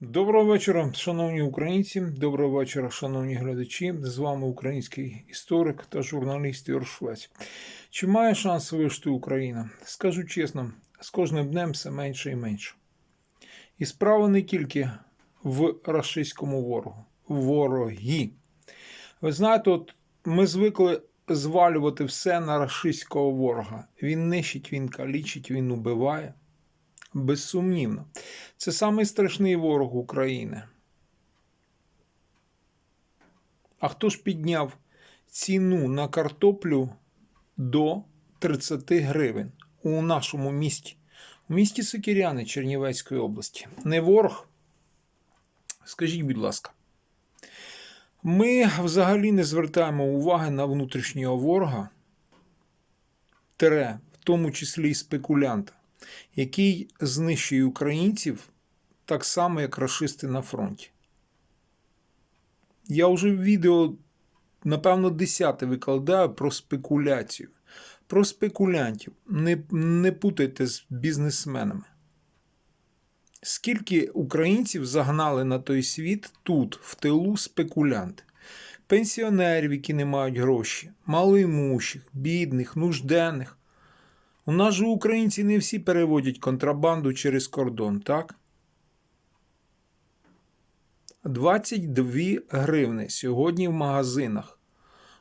Доброго вечора, шановні українці. Доброго вечора, шановні глядачі. З вами український історик та журналіст Швець. Чи має шанс вижити Україна? Скажу чесно, з кожним днем все менше і менше. І справа не тільки в рашистському ворогу, ворогі. Ви знаєте, от ми звикли звалювати все на рашистського ворога. Він нищить, він калічить, він убиває. Безсумнівно. Це самий страшний ворог України. А хто ж підняв ціну на картоплю до 30 гривень у нашому місті? У місті Сокіряни Чернівецької області. Не ворог? Скажіть, будь ласка. Ми взагалі не звертаємо уваги на внутрішнього ворога, тере, в тому числі і спекулянта, який знищує українців так само, як рашисти на фронті. Я вже в відео, напевно, десяте викладаю про спекуляцію. Про спекулянтів. Не, не путайте з бізнесменами. Скільки українців загнали на той світ тут, в тилу, спекулянти? Пенсіонерів, які не мають гроші, малоімущих, бідних, нужденних. У нас же українці не всі переводять контрабанду через кордон, так? 22 гривни сьогодні в магазинах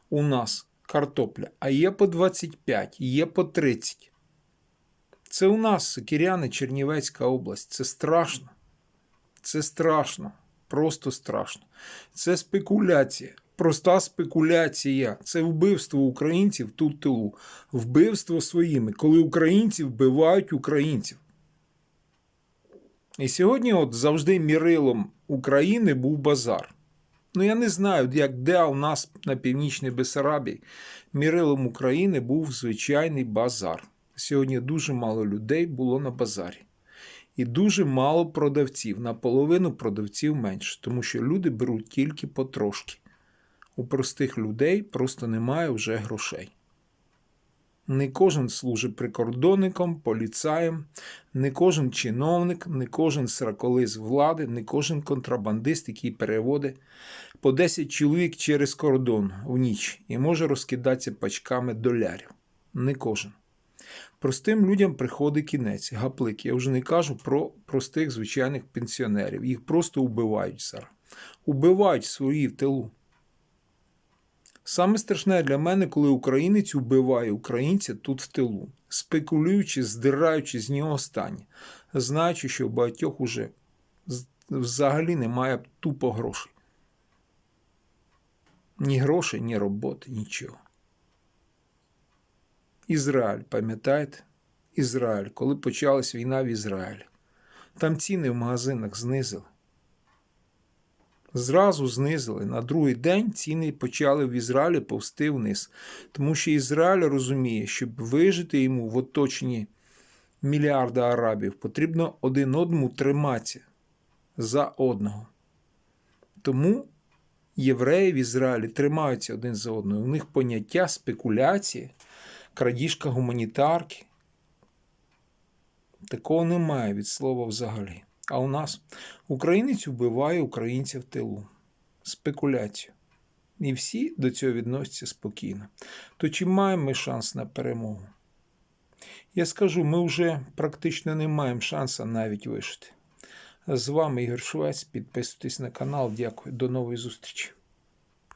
у нас картопля, а є по 25, є по 30. Це у нас Сокіряни, Чернівецька область. Це страшно. Це страшно. Просто страшно. Це спекуляція. Проста спекуляція. Це вбивство українців тут тилу. Вбивство своїми, коли українці вбивають українців. І сьогодні, от завжди мірилом України був базар. Ну, я не знаю, як де у нас на північній Бесарабії мірилом України був звичайний базар. Сьогодні дуже мало людей було на базарі. І дуже мало продавців. Наполовину продавців менше, тому що люди беруть тільки потрошки. У простих людей просто немає вже грошей. Не кожен служить прикордонником, поліцаєм, не кожен чиновник, не кожен сраколиз влади, не кожен контрабандист, який переводить по 10 чоловік через кордон в ніч і може розкидатися пачками долярів. Не кожен. Простим людям приходить кінець, гаплик. Я вже не кажу про простих звичайних пенсіонерів. Їх просто убивають зараз. Убивають свої в тилу. Саме страшне для мене, коли українець вбиває українця тут в тилу, спекулюючи, здираючи з нього останнє, знаючи, що в багатьох уже взагалі немає тупо грошей. Ні грошей, ні роботи, нічого. Ізраїль, пам'ятаєте? Ізраїль, коли почалась війна в Ізраїлі. Там ціни в магазинах знизили. Зразу знизили. На другий день ціни почали в Ізраїлі повсти вниз. Тому що Ізраїль розуміє, щоб вижити йому в оточенні мільярда арабів, потрібно один одному триматися за одного. Тому євреї в Ізраїлі тримаються один за одного. У них поняття спекуляції, крадіжка гуманітарки. Такого немає від слова взагалі. А у нас українець вбиває українця в тилу. Спекуляцію. І всі до цього відносяться спокійно. То чи маємо ми шанс на перемогу? Я скажу, ми вже практично не маємо шансу навіть вижити. З вами Ігор Швець. Підписуйтесь на канал. Дякую. До нової зустрічі.